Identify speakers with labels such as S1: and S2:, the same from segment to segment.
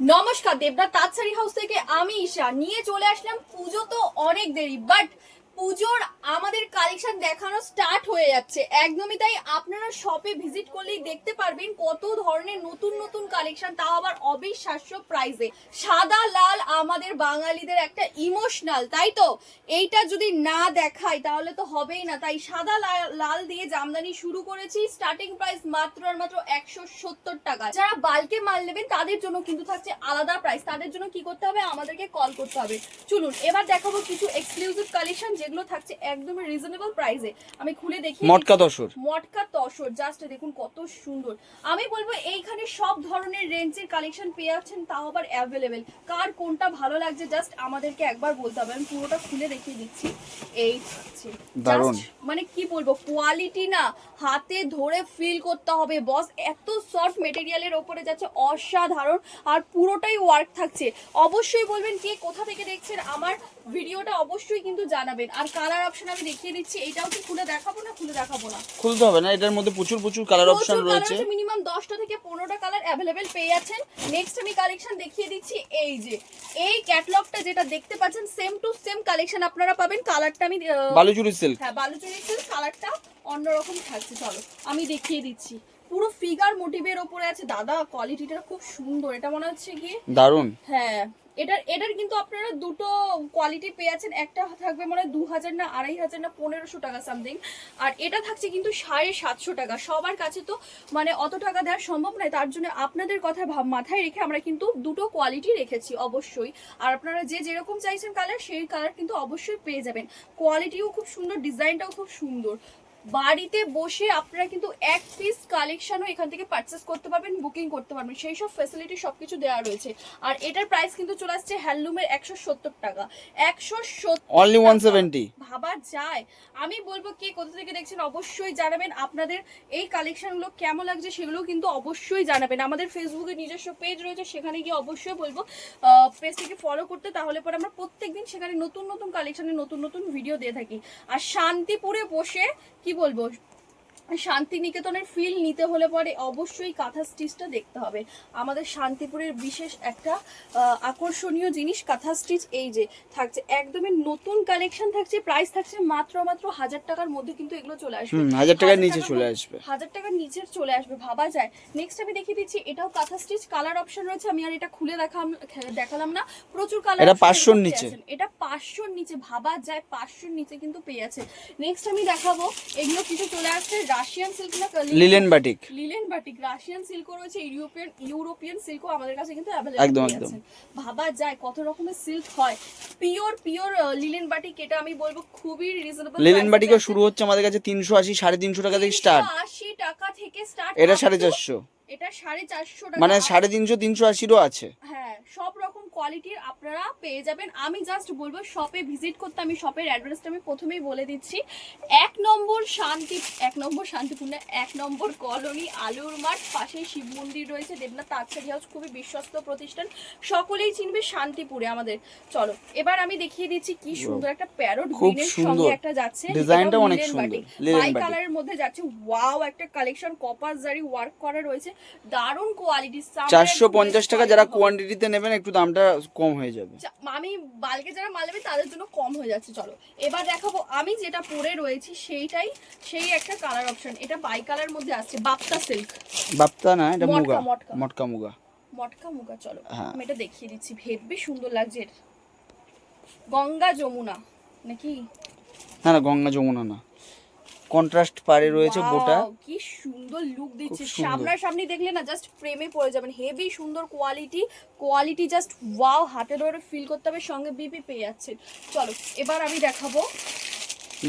S1: নমস্কার, দেবদা তাঁতশাড়ি হাউস থেকে আমি ঈশা। নিয়ে চলে আসলাম পুজো তো অনেক দেরি বাট পুজোর আমাদের কালেকশন দেখানো স্টার্ট হয়ে যাচ্ছে। একদমই তাই আপনারা শপে ভিজিট করলেই দেখতে পারবেন কত ধরনের নতুন নতুন কালেকশন তাও আবার অবিশ্বাস্য প্রাইসে সাদা, লাল আমাদের বাঙালিদের একটা ইমোশনাল তাই তো? এইটা যদি না দেখাই তাহলে তো হবেই না। তাই সাদা লাল দিয়ে জামদানি শুরু করেছি। স্টার্টিং প্রাইস মাত্র আর মাত্র একশো সত্তর টাকা। যারা বালকে মাল নেবেন, তাদের জন্য কিন্তু থাকছে আলাদা প্রাইস তাদের জন্য কি করতে হবে? আমাদেরকে কল করতে হবে। চলুন, এবার দেখাবো কিছু এক্সক্লুসিভ কালেকশন যেগুলো থাকছে একদমই রিজনেবল প্রাইসে আমি খুলে দেখি
S2: মটকা দশর
S1: মটকা তসর জাস্ট দেখুন কত সুন্দর। আমি বলব এইখানে সব ধরনের রেঞ্জের কালেকশন পেয়ে যাচ্ছেন তাও আবার অ্যাভেলেবেল কার কোনটা ভালো লাগছে জাস্ট আমাদেরকে একবার বলতে হবে। আমি পুরোটা খুলে দেখিয়ে দিচ্ছি। এই থাকছে
S2: দারুণ।
S1: মানে কি বলব কোয়ালিটি না হাতে ধরে ফিল করতে হবে। বস এত সফট মেটেরিয়ালের ওপরে যাচ্ছে অসাধারণ। আর পুরোটাই ওয়ার্ক থাকছে। অবশ্যই বলবেন কে কোথা থেকে দেখছেন আমার ভিডিওটা অবশ্যই কিন্তু জানাবেন। আর কালার অপশন আমি দেখিয়ে দিচ্ছি এটাও কি খুলে দেখাবো না খুলে দেখাবো না?
S2: খুলতে হবে না এটার মধ্যে প্রচুর প্রচুর কালার অপশন রয়েছে।
S1: মিনিমাম দশটা থেকে পনেরোটা কালার অ্যাভেলেবেল পেয়ে যাচ্ছেন। নেক্সট আমি কালেকশন দেখিয়ে দিচ্ছি এই যে এই ক্যাটলগটা যেটা দেখতে পাচ্ছেন সেম টু সেম কালেকশন আপনারা পাবেন। কালারটা আমি
S2: বালুচুরি সিল্ক
S1: হ্যাঁ বালুচুরি সিল্ক কালারটা অন্যরকম থাকছে চলো আমি দেখিয়ে দিচ্ছি। পুরো ফিগার মোটিভের ওপরে আছে দাদা কোয়ালিটিটা খুব সুন্দর এটা মনে হচ্ছে কি
S2: দারুণ
S1: হ্যাঁ এটার এটার কিন্তু আপনারা দুটো কোয়ালিটি পেয়ে আছেন একটা থাকবে মানে দু হাজার না আড়াই হাজার না পনেরোশো টাকা সামথিং আর এটা থাকছে কিন্তু সাড়ে সাতশো টাকা। সবার কাছে তো মানে অত টাকা দেওয়া সম্ভব নয়, তার জন্য আপনাদের কথা মাথায় রেখে আমরা কিন্তু দুটো কোয়ালিটি রেখেছি অবশ্যই। আর আপনারা যে যেরকম চাইছেন কালার সেই কালার কিন্তু অবশ্যই পেয়ে যাবেন। কোয়ালিটিও খুব সুন্দর ডিজাইনটাও খুব সুন্দর। বাড়িতে বসে আপনারা কিন্তু এক পিস কালেকশনও এখান থেকে পারচেস করতে পারবেন বুকিং করতে পারবেন। সেই সব ফেসিলিটি সবকিছু দেওয়া রয়েছে। আর এটার প্রাইস কিন্তু চলে আসছে হ্যান্ডলুমের একশো সত্তর টাকা। একশো সত্তর
S2: অনলি ওয়ান সেভেন্টি
S1: ভাবা যায়। আমি বলব কে কোথা থেকে দেখছেন অবশ্যই জানাবেন। আপনাদের এই কালেকশনগুলো কেমন লাগছে সেগুলো কিন্তু অবশ্যই জানাবেন। আমাদের ফেসবুকে নিজস্ব পেজ রয়েছে সেখানে গিয়ে অবশ্যই বলব পেজটিকে ফলো করতে তাহলে পরে আমরা প্রত্যেকদিন সেখানে নতুন নতুন কালেকশনের নতুন নতুন ভিডিও দিয়ে থাকি। আর শান্তিপুরে বসে কি বলব? শান্তিনিকেতনের ফিল নিতে হলে পরে অবশ্যই কাঁথা স্টিচটা দেখতে হবে। আমাদের শান্তিপুরের বিশেষ একটা আকর্ষণীয় জিনিস কাঁথা স্টিচ এই যে থাকছে একদমই নতুন কালেকশন থাকছে প্রাইস থাকছে মাত্র মাত্র হাজার টাকার মধ্যে কিন্তু এগুলো চলে আসবে।
S2: হাজার টাকার নিচে চলে আসবে।
S1: হাজার টাকার নিচে চলে আসবে ভাবা যায়। নেক্সট আমি দেখিয়ে দিচ্ছি এটাও কাঁথা স্টিচ কালার অপশন রয়েছে আমি আর এটা খুলে দেখাম দেখালাম না। প্রচুর কালার
S2: এটা 500 র নিচে।
S1: এটা পাঁচশোর নিচে ভাবা যায় পাঁচশোর নিচে কিন্তু পেয়ে আছে। নেক্সট আমি দেখাবো এগুলো কিছু চলে আসছে রাশিয়ান সিল্ক না
S2: linen batik
S1: linen batik Russian সিল্কও রয়েছে ইউরোপিয়ান ইউরোপিয়ান সিল্কও আমাদের কাছে কিন্তু
S2: একদম, একদম।
S1: ভাবা যায় কত রকমের সিল্ক হয়। পিওর পিওর লিলেন বাটিক এটা আমি বলব খুবই রিজনেবল
S2: লিলেন বাটিকও শুরু হচ্ছে আমাদের কাছে তিনশো আশি সাড়ে তিনশো টাকা থেকে স্টার্ট
S1: আশি টাকা থেকে স্টার্ট
S2: এটা সাড়ে চারশো।
S1: এটা সাড়ে চারশো টাকা
S2: মানে সাড়ে তিনশো তিনশো আশিরও আছে।
S1: হ্যাঁ সব রকম কোয়ালিটির আপনারা পেয়ে যাবেন। আমি জাস্ট বলব শপে ভিজিট করতে আমি শপের অ্যাড্রেসটা আমি প্রথমেই বলে দিচ্ছি। এক নম্বর শান্তি এক নম্বর শান্তিপূর্ণ এক নম্বর কলোনি আলুর মাঠ পাশে শিব মন্দির রয়েছে দেবনাথ তাঁতশাড়ি হাউস খুবই বিশ্বস্ত প্রতিষ্ঠান। সকলেই চিনবে শান্তিপুরে আমাদের। চলো এবার আমি দেখিয়ে দিচ্ছি কি সুন্দর একটা প্যারোট গ্রিনের সঙ্গে একটা যাচ্ছে
S2: ডিজাইনটা অনেক সুন্দর।
S1: বাই কালারের মধ্যে যাচ্ছে ওয়াও একটা কালেকশন কপার জারি ওয়ার্ক করা রয়েছে। দারুণ কোয়ালিটি
S2: চারশো পঞ্চাশ টাকা যারা কোয়ান্টিটিতে নেবেন একটু দামটা কম হয়ে যাবে
S1: আমি বালকে যারা মাল নেবে তাদের জন্য কম হয়ে যাচ্ছে চলো এবার দেখাবো আমি যেটা পরে রয়েছি সেইটাই সেই একটা কালার অপশন এটা বাই কালার মধ্যে আসছে বাপ্তা সিল্ক
S2: বাপ্তা না এটা
S1: মটকা,
S2: মুগা
S1: মটকা।
S2: মুগা
S1: মটকা মুগা চলো
S2: হ্যাঁ।
S1: আমি এটা দেখিয়ে দিচ্ছি হেব্বি সুন্দর লাগছে। গঙ্গা যমুনা নাকি
S2: না না গঙ্গা যমুনা না কন্ট্রাস্ট পারে রয়েছে বোটা।
S1: কি সুন্দর লুক দিচ্ছে। সামনাসামনি দেখলে না জাস্ট ফ্রেমে পড়ে যাবেন। হেভি সুন্দর কোয়ালিটি কোয়ালিটি জাস্ট ওয়াও হাতে ধরে ফিল করতে হবে সঙ্গে বিপি পেয়ে যাচ্ছে চলো এবার আমি দেখাবো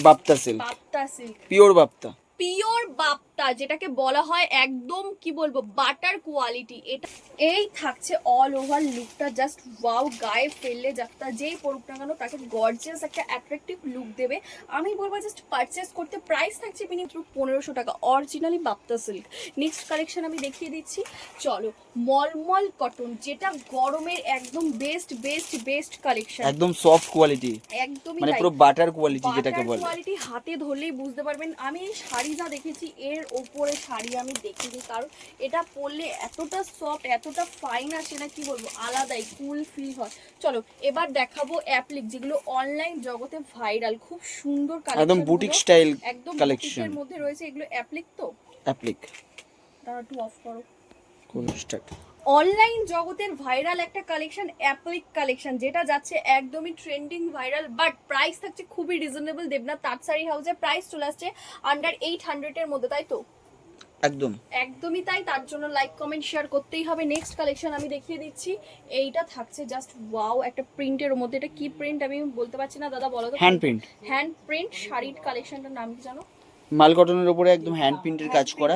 S2: bapta silk
S1: bapta silk
S2: pure bapta.
S1: Pure bapta যেটাকে বলা হয় একদম কি বলব বাটার কোয়ালিটি। এটা এই থাকছে অল ওভার লুকটা জাস্ট ওয়াও গায়ে ফেললে যাত্রা যেই পড়ুক না কেন তাকে গর্জিয়াস একটা অ্যাট্রাকটিভ লুক দেবে। আমি বলব জাস্ট পারচেস করতে প্রাইস থাকছে মিনিমাম পনেরোশো টাকা originally bapta silk next collection আমি দেখিয়ে দিচ্ছি। চলো মলমল কটন যেটা গরমের একদম বেস্ট বেস্ট বেস্ট কালেকশন
S2: একদম সফট কোয়ালিটি
S1: একদমই
S2: মানে পুরো বাটার কোয়ালিটি যেটাকে বলে।
S1: কোয়ালিটি হাতে ধরলেই বুঝতে পারবেন। আমি এই শাড়ি শাড়ি যা দেখেছি এর ওপরে শাড়ি আমি দেখিনি কারণ এটা পরলে এতটা সফট এতটা ফাইন আসে না কি বলব আলাদাই কুল ফিল হয়। চলো এবার দেখাবো অ্যাপ্লিক যেগুলো অনলাইন জগতে ভাইরাল খুব সুন্দর
S2: একদম
S1: collection
S2: বুটিক স্টাইল
S1: একদম
S2: কালেকশন
S1: মধ্যে রয়েছে এগুলো অ্যাপ্লিক তো?
S2: অ্যাপ্লিক
S1: তারা একটু অফ করো।
S2: কোন স্টার্ট
S1: অনলাইন জগতের ভাইরাল একটা কালেকশন অ্যাপ্লিক কালেকশন যেটা যাচ্ছে একদমই ট্রেন্ডিং ভাইরাল বাট প্রাইস থাকছে খুবই রিজনেবল দেবনাথ তাঁতসারি হাউসে প্রাইস চলে আসছে আন্ডার এইট হান্ড্রেডের মধ্যে তাই তো?
S2: একদম।
S1: একদমই তাই তার জন্য লাইক কমেন্ট শেয়ার করতেই হবে। নেক্সট কালেকশন আমি দেখিয়ে দিচ্ছি। এইটা থাকছে জাস্ট ওয়াও একটা প্রিন্টের মধ্যে। এটা কি প্রিন্ট আমি বলতে পারছি না দাদা বলো তো।
S2: হ্যান্ড প্রিন্ট
S1: হ্যান্ড প্রিন্ট শাড়ির কালেকশনটার নাম কি জানো?
S2: মাল কটনের উপরে একদম হ্যান্ড প্রিন্টের কাজ করা।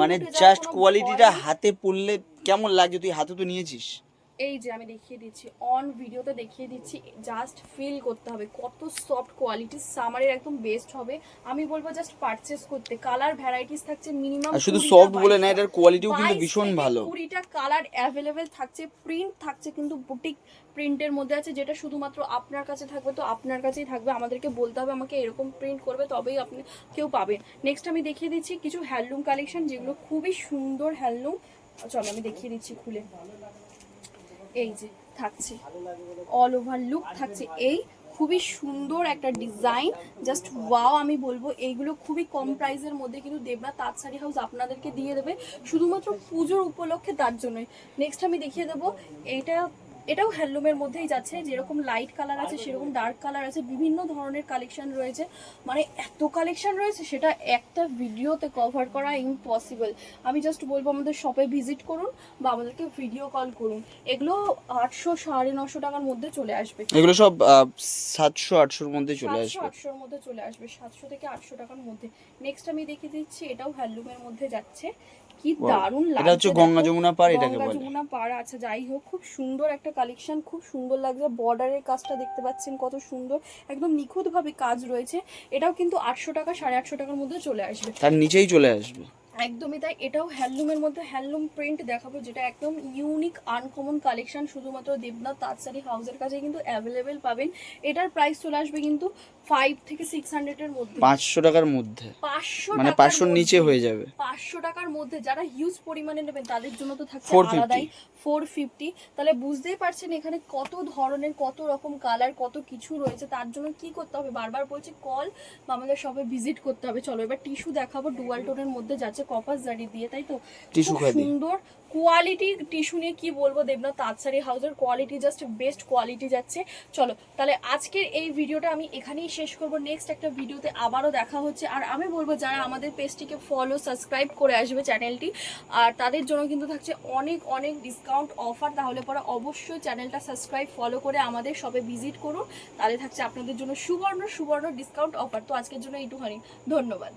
S2: মানে জাস্ট কোয়ালিটিটা হাতে পড়লে কেমন লাগে? তুই হাতে তো নিয়েছিস।
S1: এই যে আমি দেখিয়ে দিচ্ছি অন ভিডিওতে দেখিয়ে দিচ্ছি জাস্ট ফিল করতে হবে। কত সফট কোয়ালিটি সামারের একদম বেস্ট হবে। আমি বলব জাস্ট পারচেস করতে। কালার ভ্যারাইটিস থাকছে মিনিমাম
S2: শুধু সফট বলে না এটার কোয়ালিটিও কিন্তু ভীষণ ভালো।
S1: কুড়িটা কালার অ্যাভেলেবেল থাকছে প্রিন্ট থাকছে কিন্তু বুটিক প্রিন্টের মধ্যে আছে যেটা শুধুমাত্র আপনার কাছে থাকবে তো আপনার কাছেই থাকবে। আমাদেরকে বলতে হবে আমাকে এরকম প্রিন্ট করবে তবেই আপনি কেউ পাবেন। নেক্সট আমি দেখিয়ে দিচ্ছি কিছু হ্যান্ডলুম কালেকশন যেগুলো খুবই সুন্দর হ্যান্ডলুম চলো আমি দেখিয়ে দিচ্ছি খুলে। এই যে থাকছে। অল ওভার লুক থাকছে। এই খুবই সুন্দর একটা ডিজাইন জাস্ট ওয়াও আমি বলব, এইগুলো খুবই কম প্রাইসের মধ্যে কিন্তু দেবনা তাঁতশাড়ি হাউস আপনাদেরকে দিয়ে দেবে। শুধুমাত্র পুজোর উপলক্ষে তার জন্যই। নেক্সট আমি দেখিয়ে দেবো এইটা এটাও হ্যান্ডলুমের মধ্যেই যাচ্ছে যেরকম লাইট কালার আছে সেরকম ডার্ক কালার আছে বিভিন্ন ধরনের কালেকশন রয়েছে। মানে এত কালেকশন রয়েছে সেটা একটা ভিডিওতে কভার করা ইম্পসিবল আমি জাস্ট বলব আমাদের শপে ভিজিট করুন বা আমাদেরকে ভিডিও কল করুন। এগুলো আটশো সাড়ে নশো টাকার মধ্যে চলে আসবে।
S2: এগুলো সব সাতশো আটশোর মধ্যে চলে আসবে।
S1: আটশোর মধ্যে চলে আসবে সাতশো থেকে আটশো টাকার মধ্যে। নেক্সট আমি দেখিয়ে দিচ্ছি এটাও হ্যান্ডলুমের মধ্যে যাচ্ছে। কি দারুণ লাগছে এটা
S2: হচ্ছে গঙ্গা যমুনা পার এটাকে বলে।
S1: যমুনা পার আচ্ছা যাই হোক খুব সুন্দর একটা কালেকশন খুব সুন্দর লাগছে। বর্ডারের কাজটা দেখতে পাচ্ছেন কত সুন্দর। একদম নিখুঁতভাবে কাজ রয়েছে। এটাও কিন্তু আটশো টাকা সাড়ে আটশো টাকার মধ্যে চলে আসবে।
S2: তার নিচেই চলে আসবে।
S1: একদমই তাই। এটাও হ্যান্ডলুমের মধ্যে হ্যান্ডলুম প্রিন্ট দেখাবো যেটা একদম ইউনিক আনকমন কালেকশন শুধুমাত্র দেবনাথ তাঁতশাড়ি হাউসের কাছে কিন্তু অ্যাভেলেবেল পাবেন। এটার প্রাইস চলে আসবে কিন্তু ফাইভ থেকে সিক্স হান্ড্রেডের মধ্যে।
S2: পাঁচশো টাকার মধ্যে।
S1: পাঁচশো
S2: মানে পাঁচশোর নিচে হয়ে যাবে।
S1: পাঁচশো টাকার মধ্যে যারা হিউজ পরিমাণে নেবেন তাদের জন্য তো থাকছে আলাদাই। ফোর ফিফটি তাহলে বুঝতেই পারছেন এখানে কত ধরনের কত রকম কালার কত কিছু রয়েছে। তার জন্য কি করতে হবে? বারবার বলছি কল বা আমাদের সবে ভিজিট করতে হবে। চলো এবার টিস্যু দেখাবো ডুয়াল টোনের মধ্যে যাচ্ছে কপাস জারি দিয়ে তাই তো?
S2: খাদি।
S1: সুন্দর কোয়ালিটি টিস্যু নিয়ে কি বলব দেবনাথ তাঁতশাড়ি হাউসের কোয়ালিটি জাস্ট বেস্ট কোয়ালিটি যাচ্ছে। চলো তাহলে আজকের এই ভিডিওটা আমি এখানেই শেষ করব। নেক্সট একটা ভিডিওতে আবারও দেখা হচ্ছে। আর আমি বলব যারা আমাদের পেজটিকে ফলো সাবস্ক্রাইব করে আসবে চ্যানেলটি আর তাদের জন্য কিন্তু থাকছে অনেক অনেক ডিসকাউন্ট অফার তাহলে পরে অবশ্যই চ্যানেলটা সাবস্ক্রাইব ফলো করে আমাদের সবে ভিজিট করুন। তাহলে থাকছে আপনাদের জন্য সুবর্ণ সুবর্ণ ডিসকাউন্ট অফার তো আজকের জন্য এইটুখানি। ধন্যবাদ।